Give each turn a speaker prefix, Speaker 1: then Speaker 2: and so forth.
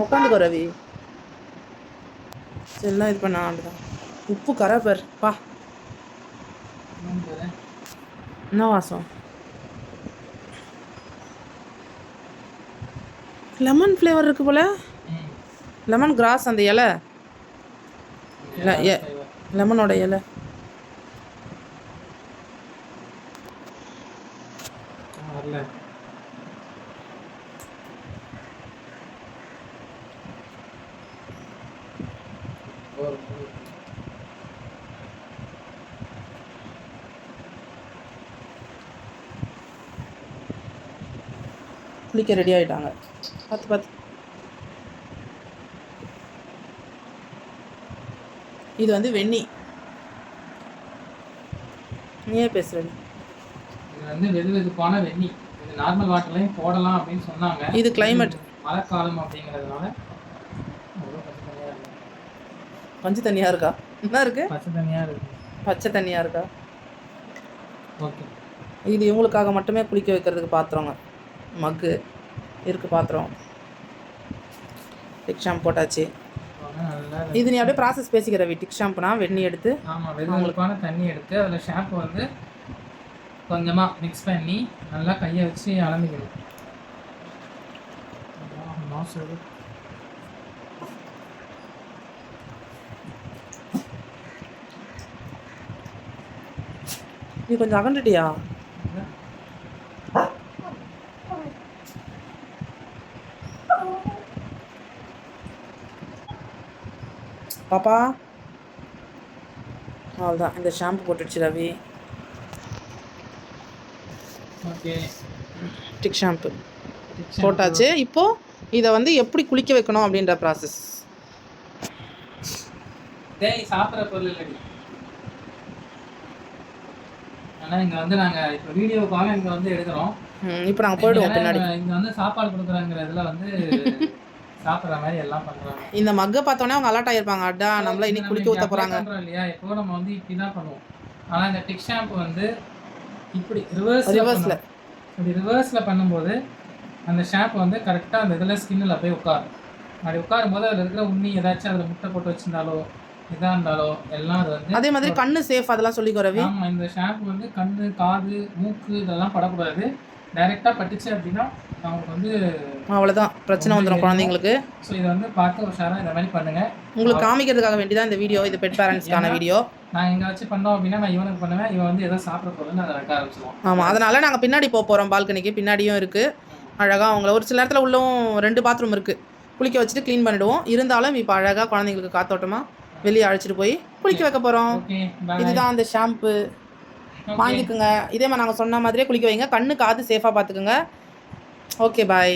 Speaker 1: உட்காந்துக்கோ ரவி எல்லாம் இது பண்ண ஆண்டுதான் உப்பு கரை பார் பா. என்ன வாசம் லெமன் ஃப்ளேவர் இருக்கு போல. லெமன் கிராஸ் அந்த இலை. லெமனோட இலை
Speaker 2: வரல
Speaker 1: குளிக்க ரெடி ஆயிட்டாங்க. பார்த்து பார்த்து. இது வந்து வெந்நி நீயே பேசுற
Speaker 2: இது வந்து வெது வெதுப்பான வெந்நி இது நார்மல் வாட்டர்லையும் போடலாம் அப்படின்னு சொன்னாங்க.
Speaker 1: இது climate.
Speaker 2: மழைக்காலம் அப்படிங்கிறதுனால அவ்வளோ பச்சை தண்ணியாக இருக்கு
Speaker 1: பஞ்சு தண்ணியா இருக்கா? என்ன இருக்கு?
Speaker 2: பச்சை தண்ணியாக இருக்கு.
Speaker 1: பச்சை தண்ணியா இருக்கா?
Speaker 2: ஓகே.
Speaker 1: இது இவங்களுக்காக மட்டுமே குளிக்க வைக்கிறதுக்கு பாத்திரங்க மக்கு இருக்கு பாத்திரம். டிக் ஷாம்பு போட்டாச்சு. இது நீ அப்படியே ப்ராசஸ் பேசிக்கிற வி டிக் ஷாம்புனா வெந்நி எடுத்து
Speaker 2: ஆமாம் வெது வெதுப்பான தண்ணி எடுத்து அதில் ஷாம்பு வந்து கொஞ்சமாக மிக்ஸ் பண்ணி நல்லா கையை வச்சு அலம்பிக்கணும். மாசு
Speaker 1: நீ கொஞ்சம் அகண்டுட்டியா பாப்பா. அவ்வளோதான் இந்த ஷாம்பு போட்டுடுச்சு ரவி.
Speaker 2: ஓகே
Speaker 1: டிக் ஷாம்பு போட்டாச்சு. இப்போ இதை வந்து எப்படி குளிக்க வைக்கணும் அப்படின்ற ப்ராசஸ்
Speaker 2: சாப்பிட்ற பொருள் ஆனால் இங்கே வந்து நாங்கள் இப்போ வீடியோக்காக இங்கே வந்து எடுக்கிறோம்.
Speaker 1: இப்போ நாங்கள் போயிடுவோம் பின்னாடி.
Speaker 2: இங்க வந்து சாப்பாடு கொடுக்குறாங்கிறதுல வந்து சாப்பிட்ற மாதிரி எல்லாம் பண்றாங்க.
Speaker 1: இந்த மக்கை பார்த்தோன்னே அவங்க அலர்ட் ஆயிருப்பாங்க. அடா நம்மள இன்னைக்கு குளிக்க ஊற்ற போகிறாங்க
Speaker 2: இல்லையா? இப்போ நம்ம வந்து இப்படி தான் பண்ணுவோம். ஆனா இந்த டிக் ஷாம்பு வந்து இப்படி ரிவர்ஸ்
Speaker 1: Reverse-ல.
Speaker 2: இப்படி ரிவர்ஸ்ல பண்ணும்போது அந்த ஷாம்பு வந்து கரெக்டா அந்த இதுல ஸ்கின்னில் போய் உட்காரும். அப்படி உட்காரும் போது அதுல இருக்கிற உண்ணி ஏதாச்சும் அதுல முட்டை போட்டு வச்சிருந்தாலோ இதா இருந்தாலோ எல்லாம் அது வந்து
Speaker 1: அதே மாதிரி கண்ணு சேஃப் அதெல்லாம் சொல்லிக்கோ ரவி.
Speaker 2: ஆமா இந்த ஷாம்பு வந்து கண்ணு காது மூக்கு இதெல்லாம் படக்கூடாது. டைரக்டா பட்டுச்சு அப்படின்னா அவங்களுக்கு வந்து
Speaker 1: அவ்வளோதான் பிரச்சனை வந்துடும் குழந்தைங்களுக்கு.
Speaker 2: ஸோ இதை வந்து பார்த்து உஷாரா இந்த மாதிரி பண்ணுங்க.
Speaker 1: உங்களுக்கு காமிக்கிறதுக்காக வேண்டி தான் இந்த வீடியோ இது பெட் பேரண்ட்ஸ்க்கான வீடியோ
Speaker 2: நான் இங்க வச்சு பண்ணோம் அப்படின்னா நான் இவனுக்கு பண்ணுவேன். இவன் வந்து எதோ சாப்பிட போகுதுன்னு அதை வைக்க ஆரம்பிச்சிருவான்.
Speaker 1: ஆமாம் அதனால நாங்கள் பின்னாடி போக போகிறோம் பால்கனிக்கு பின்னாடியும் இருக்குது அழகாக அவங்கள ஒரு சில இடத்துல உள்ளவும் ரெண்டு பாத்ரூம் இருக்குது குளிக்க வச்சுட்டு க்ளீன் பண்ணிடுவோம். இருந்தாலும் இப்போ அழகாக குழந்தைங்களுக்கு காத்தோட்டமாக வெளியே அழைச்சிட்டு போய் குளிக்க வைக்க போகிறோம்
Speaker 2: பாய்
Speaker 1: இதுதான் அந்த ஷாம்பு. வாங்கிக்கோங்க. இதே மாதிரி நாங்கள் சொன்ன மாதிரியே குளிக்க வைங்க. கண்ணு காது சேஃபாக பார்த்துக்குங்க. Okay
Speaker 2: bye